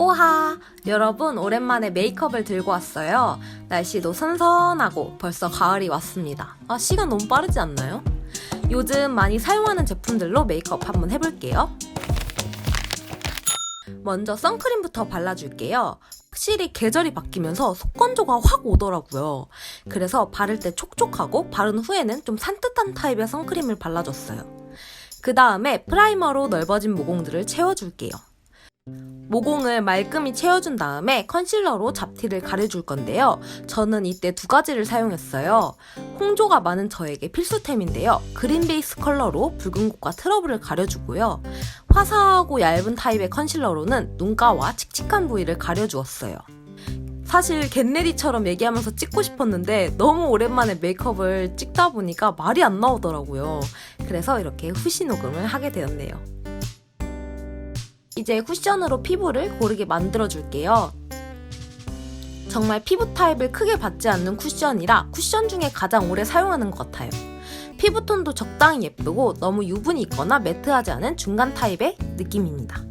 꼬하! 여러분, 오랜만에 메이크업을 들고 왔어요. 날씨도 선선하고 벌써 가을이 왔습니다. 아, 시간 너무 빠르지 않나요? 요즘 많이 사용하는 제품들로 메이크업 한번 해볼게요. 먼저 선크림부터 발라줄게요. 확실히 계절이 바뀌면서 속건조가 확 오더라고요. 그래서 바를 때 촉촉하고 바른 후에는 좀 산뜻한 타입의 선크림을 발라줬어요. 그 다음에 프라이머로 넓어진 모공들을 채워줄게요. 모공을 말끔히 채워준 다음에 컨실러로 잡티를 가려줄 건데요. 저는 이때 두 가지를 사용했어요. 홍조가 많은 저에게 필수템인데요. 그린 베이스 컬러로 붉은 곳과 트러블을 가려주고요. 화사하고 얇은 타입의 컨실러로는 눈가와 칙칙한 부위를 가려주었어요. 사실 겟레디처럼 얘기하면서 찍고 싶었는데 너무 오랜만에 메이크업을 찍다 보니까 말이 안 나오더라고요. 그래서 이렇게 후시 녹음을 하게 되었네요. 이제 쿠션으로 피부를 고르게 만들어줄게요. 정말 피부 타입을 크게 받지 않는 쿠션이라 쿠션 중에 가장 오래 사용하는 것 같아요. 피부톤도 적당히 예쁘고 너무 유분이 있거나 매트하지 않은 중간 타입의 느낌입니다.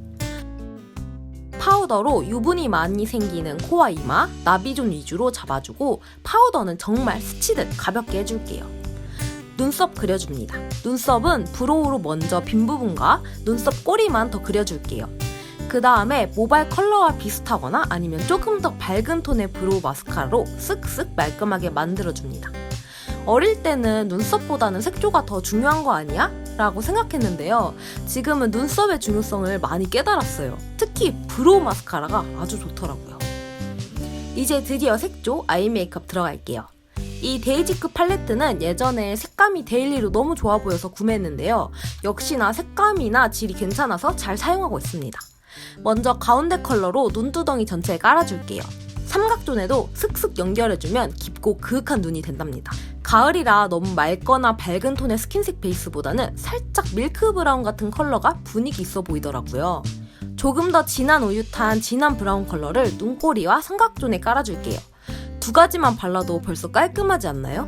파우더로 유분이 많이 생기는 코와 이마, 나비존 위주로 잡아주고 파우더는 정말 스치듯 가볍게 해줄게요. 눈썹 그려줍니다. 눈썹은 브로우로 먼저 빈 부분과 눈썹 꼬리만 더 그려줄게요. 그 다음에 모발 컬러와 비슷하거나 아니면 조금 더 밝은 톤의 브로우 마스카라로 쓱쓱 말끔하게 만들어줍니다. 어릴 때는 눈썹보다는 색조가 더 중요한 거 아니야? 라고 생각했는데요. 지금은 눈썹의 중요성을 많이 깨달았어요. 특히 브로우 마스카라가 아주 좋더라고요. 이제 드디어 색조 아이 메이크업 들어갈게요. 이 데이지크 팔레트는 예전에 색감이 데일리로 너무 좋아 보여서 구매했는데요. 역시나 색감이나 질이 괜찮아서 잘 사용하고 있습니다. 먼저 가운데 컬러로 눈두덩이 전체에 깔아줄게요. 삼각존에도 슥슥 연결해주면 깊고 그윽한 눈이 된답니다. 가을이라 너무 맑거나 밝은 톤의 스킨색 베이스보다는 살짝 밀크 브라운 같은 컬러가 분위기 있어 보이더라고요. 조금 더 진한 우유탄 진한 브라운 컬러를 눈꼬리와 삼각존에 깔아줄게요. 두 가지만 발라도 벌써 깔끔하지 않나요?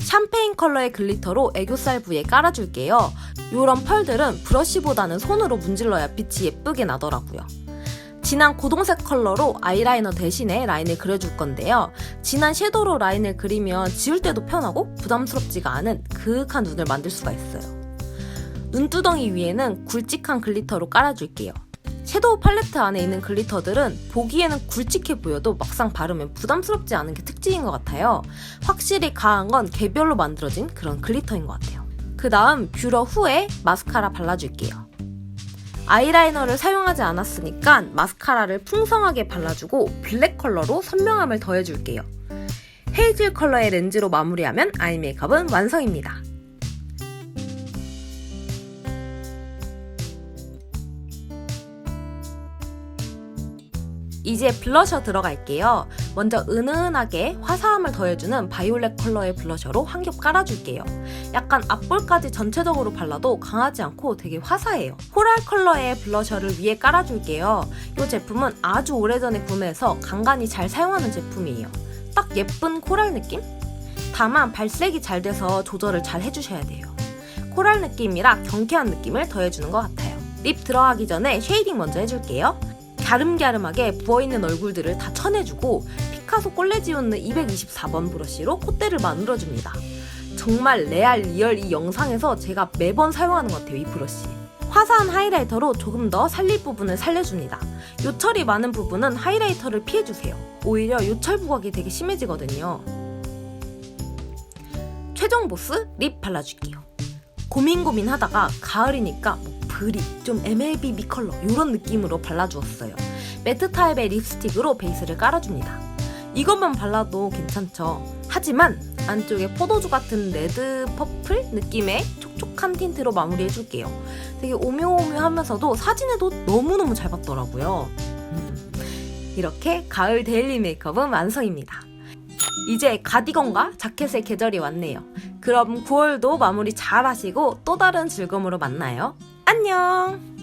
샴페인 컬러의 글리터로 애교살 부위에 깔아줄게요. 이런 펄들은 브러쉬보다는 손으로 문질러야 빛이 예쁘게 나더라고요. 진한 고동색 컬러로 아이라이너 대신에 라인을 그려줄 건데요. 진한 섀도우로 라인을 그리면 지울 때도 편하고 부담스럽지가 않은 그윽한 눈을 만들 수가 있어요. 눈두덩이 위에는 굵직한 글리터로 깔아줄게요. 섀도우 팔레트 안에 있는 글리터들은 보기에는 굵직해 보여도 막상 바르면 부담스럽지 않은 게 특징인 것 같아요. 확실히 강한 건 개별로 만들어진 그런 글리터인 것 같아요. 그 다음 뷰러 후에 마스카라 발라줄게요. 아이라이너를 사용하지 않았으니까 마스카라를 풍성하게 발라주고 블랙 컬러로 선명함을 더해줄게요. 헤이즐 컬러의 렌즈로 마무리하면 아이 메이크업은 완성입니다. 이제 블러셔 들어갈게요. 먼저 은은하게 화사함을 더해주는 바이올렛 컬러의 블러셔로 한 겹 깔아줄게요. 약간 앞볼까지 전체적으로 발라도 강하지 않고 되게 화사해요. 코랄 컬러의 블러셔를 위에 깔아줄게요. 이 제품은 아주 오래전에 구매해서 간간히 잘 사용하는 제품이에요. 딱 예쁜 코랄 느낌? 다만 발색이 잘 돼서 조절을 잘 해주셔야 돼요. 코랄 느낌이라 경쾌한 느낌을 더해주는 것 같아요. 립 들어가기 전에 쉐이딩 먼저 해줄게요. 갸름갸름하게 부어있는 얼굴들을 다 쳐내주고 피카소 꼴레 지우는 224번 브러쉬로 콧대를 만들어줍니다. 정말 레알 리얼 이 영상에서 제가 매번 사용하는 것 같아요 이 브러쉬. 화사한 하이라이터로 조금 더 살릴 부분을 살려줍니다. 요철이 많은 부분은 하이라이터를 피해주세요. 오히려 요철 부각이 되게 심해지거든요. 최종 보스 립 발라줄게요. 고민 고민 하다가 가을이니까 뭐 브리, 좀 MLB 미 컬러 이런 느낌으로 발라주었어요. 매트 타입의 립스틱으로 베이스를 깔아줍니다. 이것만 발라도 괜찮죠. 하지만 안쪽에 포도주 같은 레드 퍼플 느낌의 촉촉한 틴트로 마무리해줄게요. 되게 오묘오묘하면서도 사진에도 너무너무 잘 봤더라고요. 음, 이렇게 가을 데일리 메이크업은 완성입니다. 이제 가디건과 자켓의 계절이 왔네요. 그럼 9월도 마무리 잘 하시고 또 다른 즐거움으로 만나요. 안녕!